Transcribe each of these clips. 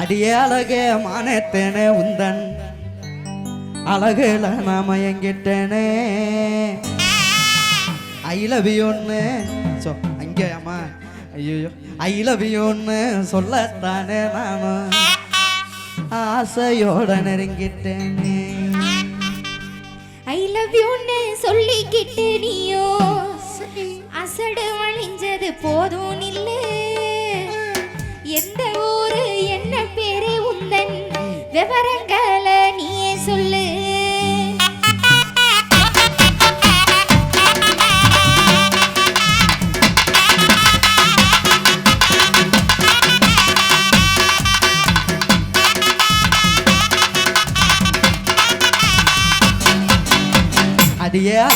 அடியே அழகே மானத்தேனே உந்தன். அழகுல நான் மயங்கிட்டேனே ஐ லவ் யூன்னு சொ அங்கே அம்மா. ஐயோ ஐ லவ் யூன்னு சொல்லத்தானே நானும் ஆசையோட நெருங்கிட்டேனே. ஐ லவ் யூன்னு சொல்லிக்கிட்டு நீயோ. அசடு வழிஞ்சது போதும் நில்லு எந்த ஊரு விவரங்களை நீ சொல்லு. அது ஏன்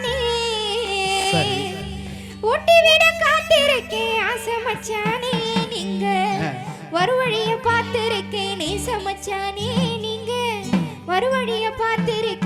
மச்சானே. ஒட்டிவிட காத்திருக்கேன் ஆசை நீங்க. ஒரு வழிய பார்த்திருக்கேன் நேச மச்சானே நீங்க. ஒரு வழிய பார்த்திருக்கேன்